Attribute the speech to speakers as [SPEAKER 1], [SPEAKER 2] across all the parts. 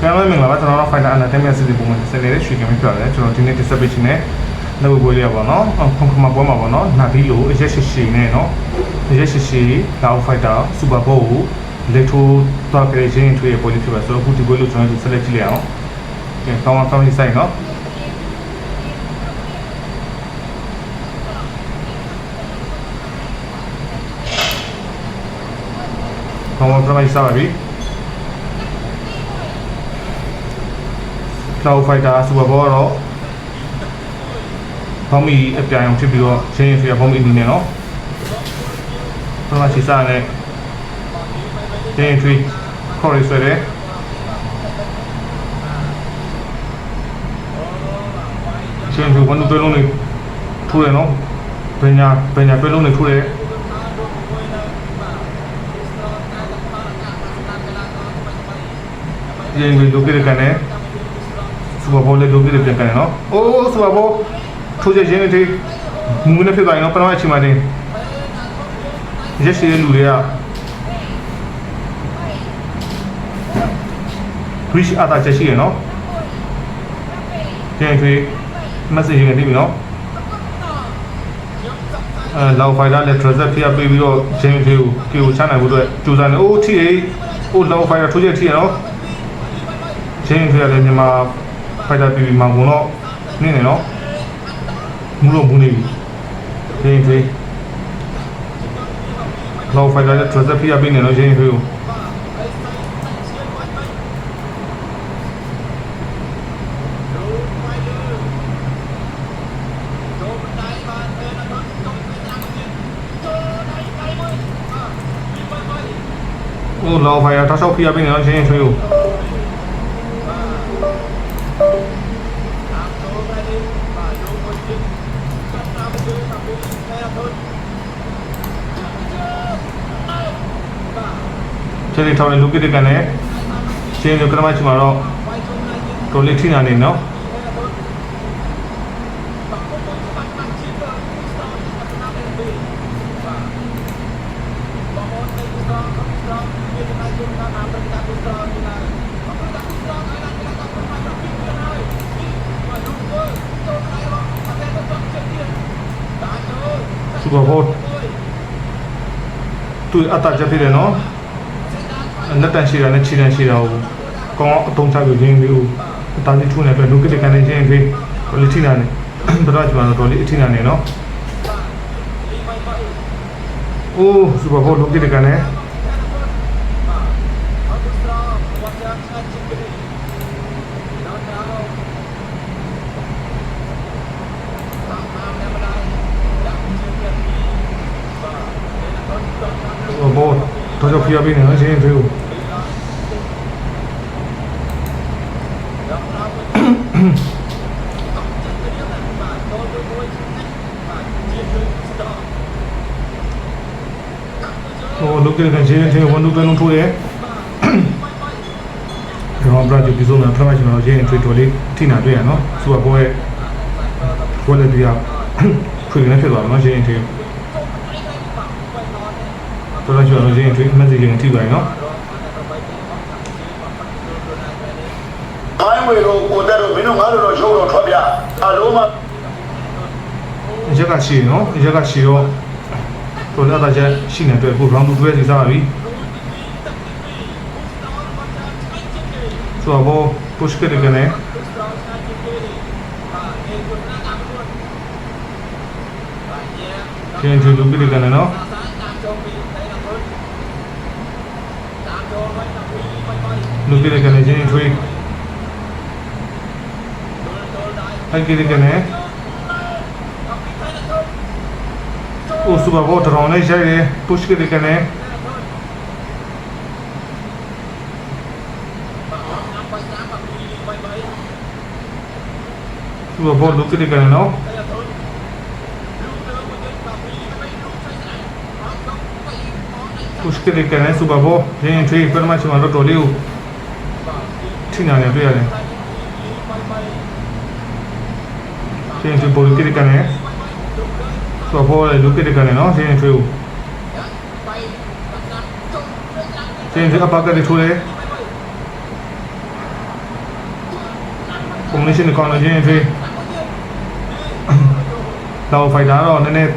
[SPEAKER 1] ပြန်လို့မင်္ဂလာပါကျွန်တော်တို့ Fighter Entertainment City ပုံမှန်ဆက်နေတဲ့ရွှေကံမျိုးပြောတယ်ကျွန်တော်ဒီနေ့ distribution နဲ့လောက်ပွဲလေးရပါတော့ခုံခမပွဲမှာပေါ့နော်နာဒီလိုအရက်ရှိရှိနဲ့နော်အရက်ရှိရှိတောက် Fighter Super Bowl ကိုလက်ထိုးတော့ကြည့်ချင်းထွေးပွဲလေးဖြစ်ပါဆိုတော့အခုဒီပွဲလို့ကျွန်တော်ဆက်လက်ကြည့်လိုက်အောင်ကဲကောင်းအောင်ကောင်းရေးဆိုင်နော်ကောင်းအောင်ပြမိုက်စားပါပြီ Cloud Fighter Super Bowl ကတော့ဘောင်းမီအပြိုင်အောင်ဖြစ်ပြီးတော့ချင်းရင်ဖေဘောင်းမီအနေနဲ့နော်ပထမရှိစားနဲ့ချင်းရင်ထွေးခေါ်ရဆွဲတယ်ချင်းထွေးဝန်တွဲလုံးလေးထိုးတယ်နော်ပညာပညာတွဲလုံးလေးထိုးတယ်ချင်းထွေးဒုက္ခရကနေ စူပါဘောလေးလုပ်ပြီးပြန်ကန်နော်။အိုးစူပါဘောထိုးချက်ချင်းတွေမူနဲ့ဖြစ်သွားရင်တော့ပထမအချိန်မှာတင်ရက်ရှိတဲ့လူတွေက reach အတာချက်ရှိရနော်။ကျန်ထွေး message ကနေပြီနော်။အဲလောက်ဖိုင်လာလက်ထရဇက်ဖိအားပေးပြီးတော့ကျင်းထွေးကိုကေကိုချနိုင်ဖို့အတွက်ကြိုးစားနေ။အိုးထိအေး။အိုးလောက်ဖိုင်လာထိုးချက်ထိရနော်။ကျင်းထွေးရတယ်ညီမ ဖိုက်တာပီပီမောင်ကုန်တော့နင်းနေနော်မူတော့မူနေပြီရင်းထွေးလောက်ဖိုက်တာလည်း trust ဖိအားပေးနေတော့ရင်းထွေးကိုโอ้လောက်ဖိုက်တာတောက်လျှောက်ဖိအားပေးနေတော့ရင်းထွေးကို ခြေလေးထောင်းတဲ့လူကိတကန်နဲ့ခြေလေးကရမချီမှာတော့တော်လေးထိနာနေနော်စူပါဘောသူအတားချက်ဖြစ်တယ်နော် လက်တန်ရှိတာနဲ့ခြေတန်ရှိတာကိုကောင်းအောင်အသုံးချပြီးရင်းပြီးအတားကြီးထုနေအတွက်လူကိတကန်နေချင်းပြီးဒေါ်လီထိနာနေဘရတ်မှာဒေါ်လီအထိနာနေနော်အိုးစူပါဘောလူကိတကန်နေဘော တော့တော့ဖျားပေးနေနော်ချင်းသေးကိုဟိုလုတ်တဲ့ချင်းချင်းဝန်တူတွဲလုံးထိုးရဲကျွန်တော်ပြကြည့်ပြီးဆုံးမှာဖမ်းမှကျွန်တော်ချင်းထွေတော်လေးထိနာတွေ့ရနော်စူပါဘောရဲ့ဘောလေးပြဖွေနေဖြစ်သွားတော့ချင်းချင်း တော်တော်ကျွန်တော်ချင်းထွေမက်ဆေ့ချ်ထိပါရနော်
[SPEAKER 2] ခိုင်းဝေတို့ကိုတက်တို့မင်းတို့ငါတို့တော့ရှုံးတော့ထွက်ပြအလုံးမ
[SPEAKER 1] ရက်ကရှိနော်ရက်ကရှိတော့တော်လာတာချက်ရှိနေအတွက်ကို round 2တွဲစီစားပါပြီဆိုတော့ push ကတဲ့ကနေကျင်းကျလူပြီးကနေ लुपी देखे ने जिनी ठुई हंकी देखे ने उस सुबह वो ठराउने चाहिए पुश के देखे ने सुबह वो लुपी देखे ने ना। kushke de kare su babo yin thui perma chuma ro toli u thina ne tu yare yin thui bol kire kare su babo le lu kire kare no yin thui u yin thui apa kare thu le combination ကောင်းလို့ရင်းထွေးတော့ဖိုက်တာတော့နည်းနည်း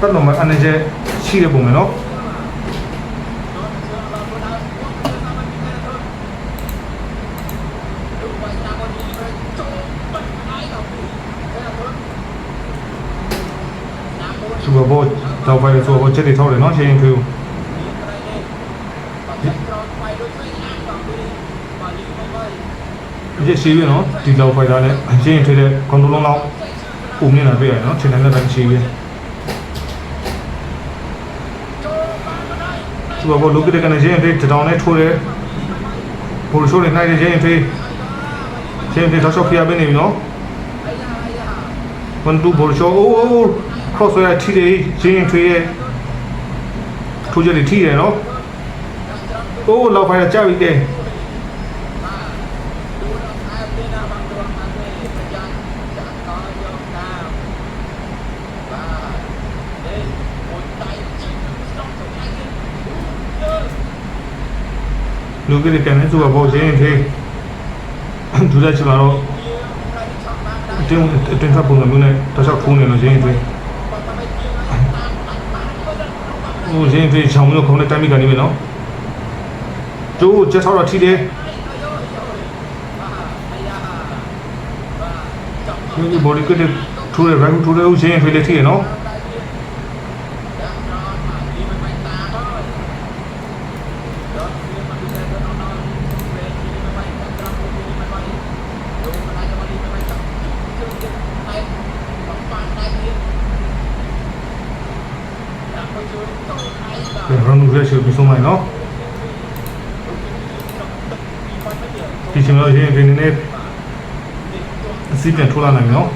[SPEAKER 1] တက်တော်မှာ energy ရှိရပုံမယ်နော် bowl တော့ fighter ဆိုတော့ချက်တွေထောက်တယ်နော်ချင်းထွေးဒီရှိပြီနော်ဒီလောက် fighter နဲ့ချင်းထွေးတဲ့ control လောက်ပုံမြင်လာတွေ့ရတယ်နော်ချင်းတဲ့လည်းရှိပြီသူကဘောလုကတဲ့ကနေချင်းဖေးတောင်းနဲ့ထိုးတယ်ပိုလ်ရှိုးနေနိုင်တဲ့ချင်းဖေးချင်းဖေးတော့ရှော့ဖျားပေးနေပြီနော်ဝန်တူဘောလ်ရှိုးအိုး အိုး cross ရထီတယ်ချင်းဖေးရဲ့ထိုးကြတယ်ထီတယ်နော်အိုးလောက်ဖိုင်ကြာပြီတဲ့လူကတဲ့ကနေသူကဘောချင်းဖေးဒူလက်ချင်လာတော့တင်းတင်းထပ်ပုံစံမျိုးနဲ့တော့ရှောက်ထိုးနေလို့ချင်းဖေး ဟိုချင်းဖေးချောင်းလို့ခုံးနဲ့တိုင်းမိကနေပြီနော်ကျိုးချက်ထောက်တော့ထီတယ်ဒီဘော်ဒီကတဲ့ထိုးရရိုက်ထိုးရဦးချင်းဖေးလက်ထီရနော်ရန် နူရက်ရှိပြီးဆုံးလိုက်နော်ဒီချိန်တော့ရင်ဒီနေ့အစီပြန်ထိုးလာနိုင်နော်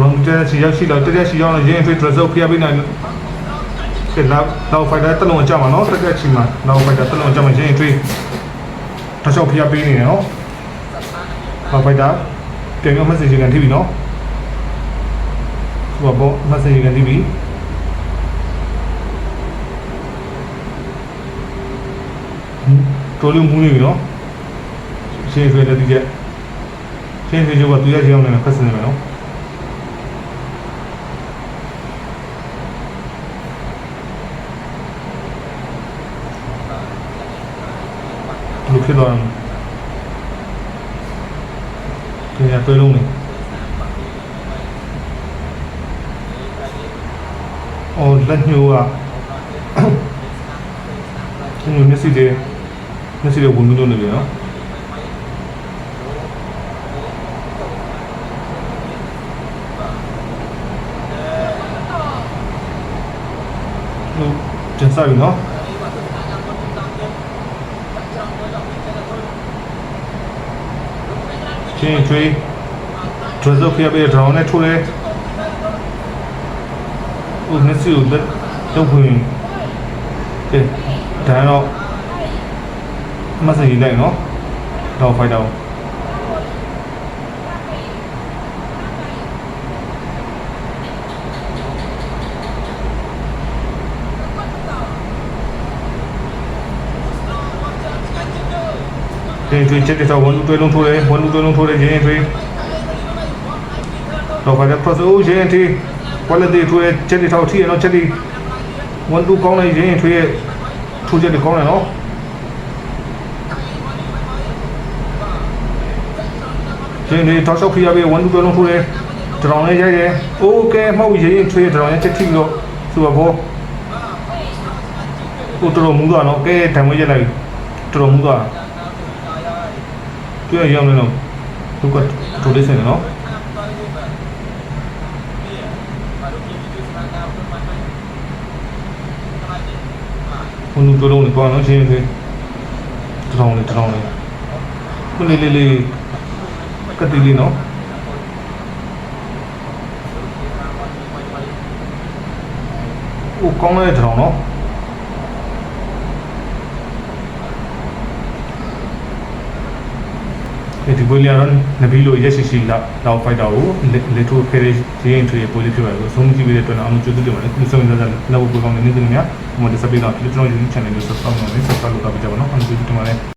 [SPEAKER 1] ရောင်းတဲ့စီရောက်ရှိတော့တဲ့စီရောက်တော့ရင်ဖေး result ပြပေးနိုင် ကဲနောက်နောက်ဖိုက်တာတက်လုံးအကြမှာနော်တက်တက်ချီမှာနောက်ဖိုက်တာတက်လုံးအကြမှာရင်ဖေးတစ်ချောက်ဖျားပေးနေတယ်နော်နောက်ဖိုက်တာတင်ရ message ကန်ထိပြီနော်ဟိုဘော message ကန်ထိပြီတော်လုံးမူးနေပြီနော်ရှင်းဖေးတဲ့ဒီကျရှင်းဖေးကျော်ကသူရချေအောင်နေဖက်စနေမယ်နော် ဖြစ်သွားတယ်ဒီကတွေ့လုံးနေအော်လက်ညှိုးကဒီမျက်စိတွေမျက်စိတွေဝင်လို့နေပြီနော်လူကျန်စားပြီနော် ချင်းထွေးဒရဇိုဖီယာဘေဒရောင်းနဲ့ထိုးတယ်ဦးမျက်စိကိုလက်တော့ခွင်ကဲဒါတော့မစကြီးလိုက်နော်တော့ဖိုက်တော့ ချင်းထွေးချက်တဲ့တော့ဝန်လူတွဲလုံးထိုးတယ်ဝန်လူတွဲလုံးထိုးတယ်ချင်းထွေးတော့ဖိုက်တော့ cross အိုးချင်းထွေး quality ထွေးချက်တဲ့တော့ထီရနော်ချက်တဲ့ဝန်လူကောင်းလိုက်ချင်းထွေးရဲ့ထိုးချက်တွေကောင်းတယ်နော် ရှင်ဒီတောက်လျှောက်ဖိရပေးဝန်တူတွဲလုံးထိုးတယ်တရောင်လေးရိုက်တယ်โอเคမှောက်ရင်ရင်ထွေးတရောင်လေးချက်ထိလို့သူကဘောကိုတော်တော်မူသွားတော့ကဲတံမွေးရက်လိုက်တော်တော်မူသွား တွေ့ရအောင်လို့သူကထိုးလေးစင်နော်ဝန်တူတွဲလုံးကိုနော်ရှင်ထွေးတရောင်လေးတရောင်လေးခုလေးလေးလေး ကတိလေးနော်ဟိုကောင်းတဲ့တောင်နော်
[SPEAKER 3] ဒီပွဲလေးကတော့နဘီလိုရက်ရှိရှိလာတော့ fighter ကိုလေထိုးခဲရရင်ထွေပွဲလေးဖြစ်ပါတယ်ဆိုဆုံးကြည့်ပြီးတဲ့အတွက်အမှုကျူးတူတယ်ဒီဆုံးနေတဲ့လောက်ပွဲကောင်းတဲ့နေ့တွေများဟိုမှာ display တော့ကျွန်တော် YouTube channel ကို subscribe လုပ်နေ subscribe လုပ်တော့ပြကြပါတော့အမှုကျူးတူတယ်